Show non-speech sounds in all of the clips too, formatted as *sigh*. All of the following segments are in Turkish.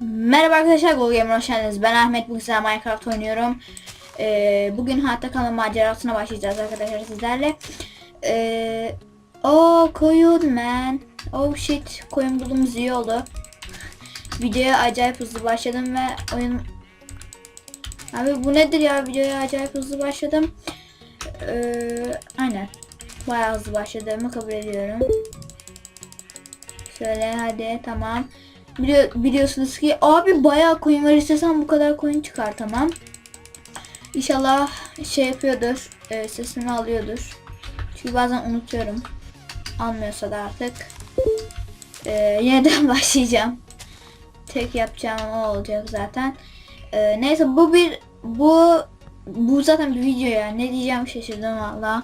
Merhaba arkadaşlar Google hoş geldiniz. Ben Ahmet bugün size Minecraft oynuyorum. Ee, bugün hayatta kalma macerasına başlayacağız arkadaşlar sizlerle. Ee, oh koyun man. Oh shit koyun bulduğumuz iyi oldu. Videoya acayip hızlı başladım ve oyun... Abi bu nedir ya videoya acayip hızlı başladım. Ee, aynen. Bayağı hızlı başladığımı kabul ediyorum. Şöyle hadi tamam. Biliyor, biliyorsunuz ki abi bayağı coin var istesem bu kadar coin çıkartamam. İnşallah şey yapıyordur. E, sesini alıyordur. Çünkü bazen unutuyorum. Almıyorsa da artık. E, yeniden *laughs* başlayacağım. Tek yapacağım o olacak zaten. E, neyse bu bir bu bu zaten bir video ya. Ne diyeceğim şaşırdım valla.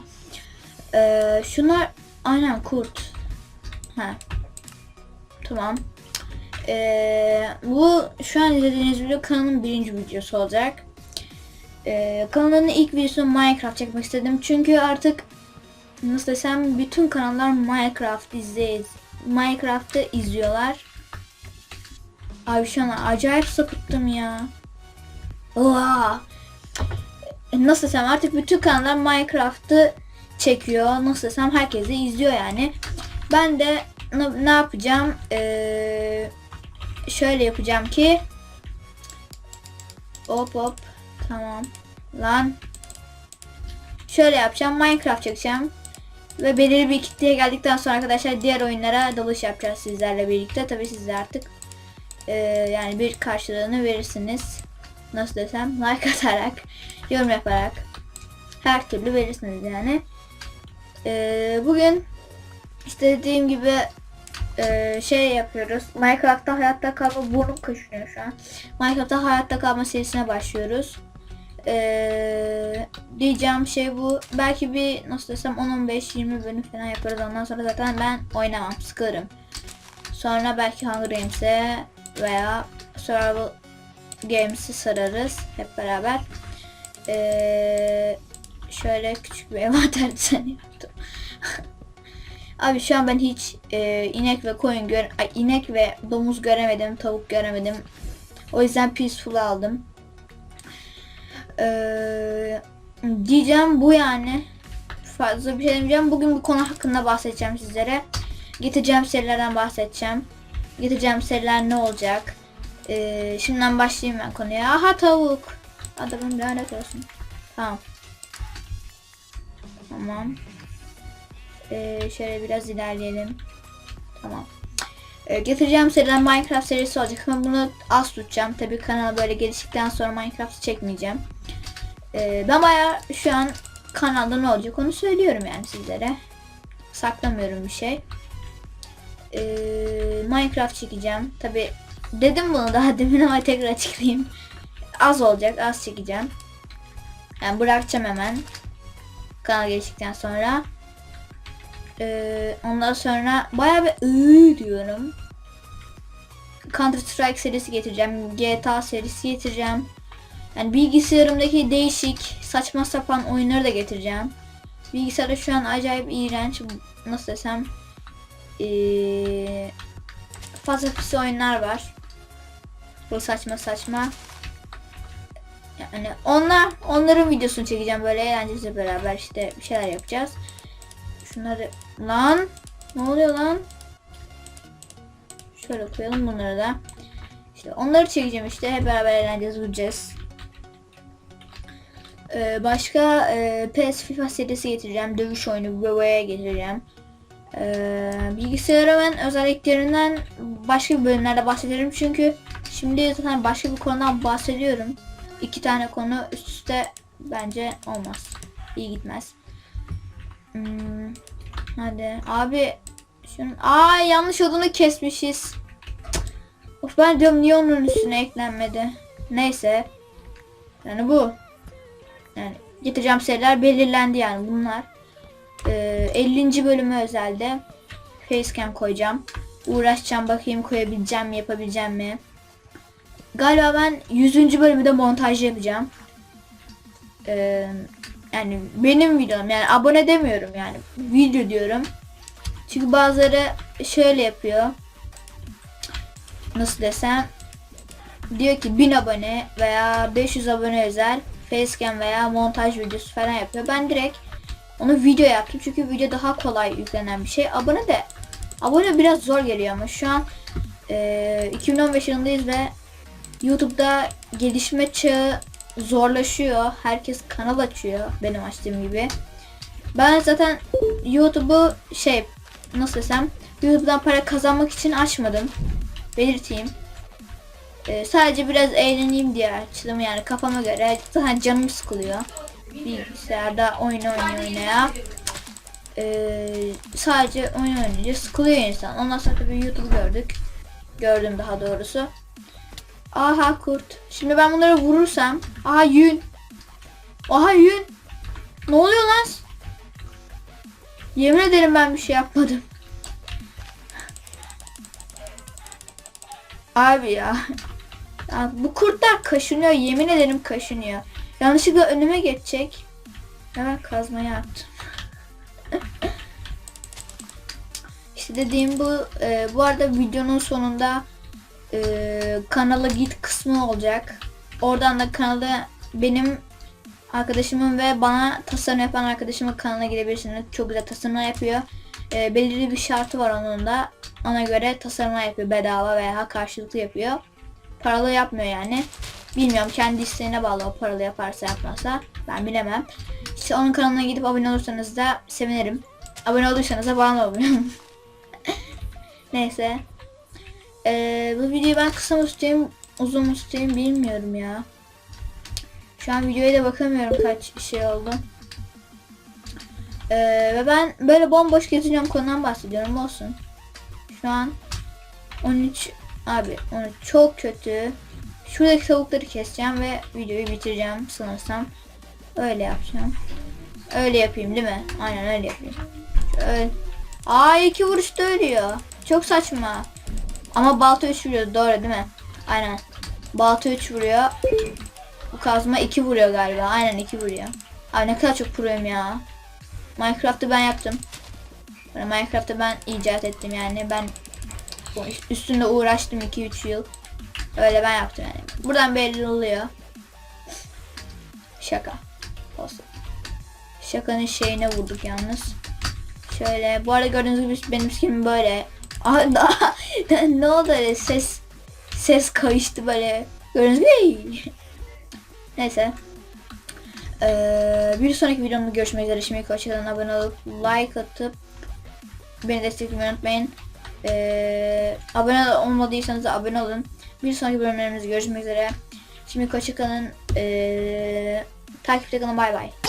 E, şunlar aynen kurt. Ha. Tamam. Ee, bu şu an izlediğiniz video kanalın birinci videosu olacak. Ee, kanalın ilk videosunu Minecraft çekmek istedim. Çünkü artık nasıl desem bütün kanallar Minecraft izleyiz. Minecraft'ı izliyorlar. Abi şu an acayip sapıttım ya. Oha. E, Nasıl desem artık bütün kanallar Minecraft'ı çekiyor. Nasıl desem herkes de izliyor yani. Ben de ne, yapacağım? Ee, şöyle yapacağım ki hop hop tamam lan şöyle yapacağım Minecraft çekeceğim ve belirli bir kitleye geldikten sonra arkadaşlar diğer oyunlara dalış yapacağız sizlerle birlikte tabi siz de artık e, yani bir karşılığını verirsiniz nasıl desem like atarak yorum yaparak her türlü verirsiniz yani E, bugün işte gibi e, şey yapıyoruz. Minecraft'ta hayatta kalma burnum kaşınıyor şu an. Minecraft'ta hayatta kalma serisine başlıyoruz. E, diyeceğim şey bu. Belki bir nasıl desem 10-15-20 bölüm falan yaparız. Ondan sonra zaten ben oynamam. Sıkılırım. Sonra belki Hunger Games'e veya Survival Games'i sararız hep beraber. E, şöyle küçük bir envanter *laughs* düzeni yaptım. Abi şu an ben hiç e, inek ve koyun gör ay, inek ve domuz göremedim, tavuk göremedim. O yüzden peaceful aldım. Ee, diyeceğim bu yani. Fazla bir şey demeyeceğim. Bugün bir konu hakkında bahsedeceğim sizlere. Getireceğim serilerden bahsedeceğim. Getireceğim seriler ne olacak? Ee, şimdiden başlayayım ben konuya. Aha tavuk. Adamın lanet olsun. Tamam. Tamam. Ee, şöyle biraz ilerleyelim. Tamam. Ee, getireceğim seriden Minecraft serisi olacak ama bunu az tutacağım. Tabii kanal böyle geliştikten sonra Minecraft çekmeyeceğim. Ee, ben bayağı şu an kanalda ne olacak onu söylüyorum yani sizlere. Saklamıyorum bir şey. Ee, Minecraft çekeceğim. Tabii dedim bunu daha demin ama tekrar açıklayayım. Az olacak, az çekeceğim. Yani bırakacağım hemen. Kanal geliştikten sonra. Ee, ondan sonra bayağı bir ıı diyorum. Counter Strike serisi getireceğim. GTA serisi getireceğim. Yani bilgisayarımdaki değişik saçma sapan oyunları da getireceğim. Bilgisayarda şu an acayip iğrenç nasıl desem ee, fazla pis oyunlar var. Bu saçma saçma. Yani onlar onların videosunu çekeceğim böyle eğlenceli beraber işte bir şeyler yapacağız. Şunları lan ne oluyor lan? Şöyle koyalım bunları da. İşte onları çekeceğim işte hep beraber eğleneceğiz, güleceğiz. Ee, başka e, PS FIFA serisi getireceğim. Dövüş oyunu BBV'ye getireceğim. Ee, bilgisayara ben özelliklerinden başka bölümlerde bahsederim. Çünkü şimdi zaten başka bir konudan bahsediyorum. İki tane konu üst üste bence olmaz. İyi gitmez. Hmm, hadi abi şunun aa yanlış odunu kesmişiz. Of ben diyorum niye onun üstüne eklenmedi. Neyse. Yani bu. Yani getireceğim seriler belirlendi yani bunlar. Ee, 50. bölümü özelde facecam koyacağım. Uğraşacağım bakayım koyabileceğim mi yapabileceğim mi. Galiba ben 100. bölümü de montaj yapacağım. Ee, yani benim videom yani abone demiyorum yani video diyorum. Çünkü bazıları şöyle yapıyor. Nasıl desem diyor ki 1000 abone veya 500 abone özel facecam veya montaj videosu falan yapıyor. Ben direkt onu video yaptım çünkü video daha kolay yüklenen bir şey. Abone de abone biraz zor geliyor ama şu an e, 2015 yılındayız ve YouTube'da gelişme çağı zorlaşıyor. Herkes kanal açıyor benim açtığım gibi. Ben zaten YouTube'u şey nasıl desem YouTube'dan para kazanmak için açmadım. Belirteyim. Ee, sadece biraz eğleneyim diye açtım yani kafama göre. Zaten canım sıkılıyor. Bilgisayarda oyun oynaya oynaya. Ee, sadece oyun oynayınca sıkılıyor insan. Ondan sonra tabii YouTube gördük. Gördüm daha doğrusu. Aha kurt. Şimdi ben bunları vurursam. Aha yün. Aha yün. Ne oluyor lan? Yemin ederim ben bir şey yapmadım. Abi ya. ya. Bu kurtlar kaşınıyor. Yemin ederim kaşınıyor. Yanlışlıkla önüme geçecek. Hemen kazmayı attım. *laughs* işte dediğim bu. e, bu arada videonun sonunda e, kanala git kısmı olacak. Oradan da kanalda benim arkadaşımın ve bana tasarım yapan arkadaşımın kanalına girebilirsiniz. Çok güzel tasarımlar yapıyor. E, belirli bir şartı var onun da. Ona göre tasarımlar yapıyor. Bedava veya karşılıklı yapıyor. Paralı yapmıyor yani. Bilmiyorum kendi isteğine bağlı o paralı yaparsa yapmazsa. Ben bilemem. İşte onun kanalına gidip abone olursanız da sevinirim. Abone olursanız da bana olun. *laughs* Neyse. Ee, bu videoyu ben kısa mı tutayım, uzun mu tutayım bilmiyorum ya. Şu an videoya da bakamıyorum kaç şey oldu. Ee, ve ben böyle bomboş gezeceğim konudan bahsediyorum olsun. Şu an 13 abi 13 çok kötü. Şuradaki tavukları keseceğim ve videoyu bitireceğim sanırsam. Öyle yapacağım. Öyle yapayım değil mi? Aynen öyle yapayım. Şöyle. Aa iki vuruşta ölüyor. Çok saçma. Ama balta 3 vuruyor doğru değil mi? Aynen. Balta 3 vuruyor. Bu kazma 2 vuruyor galiba. Aynen 2 vuruyor. Abi ne kadar çok proyum ya. Minecraft'ı ben yaptım. Minecraft'ı ben icat ettim yani. Ben üstünde uğraştım 2-3 yıl. Öyle ben yaptım yani. Buradan belli oluyor. Şaka. Olsun. Şakanın şeyine vurduk yalnız. Şöyle. Bu arada gördüğünüz gibi benim skinim böyle. Aa, *laughs* ne oldu öyle ses ses kayıştı böyle. Gördüğünüz gibi. Neyse. Ee, bir sonraki videomda görüşmek üzere. Şimdi hoşçakalın. Abone olup like atıp beni desteklemeyi unutmayın. Ee, abone olmadıysanız da abone olun. Bir sonraki bölümlerimizde görüşmek üzere. Şimdi hoşçakalın. Ee, takipte kalın. Bay bay.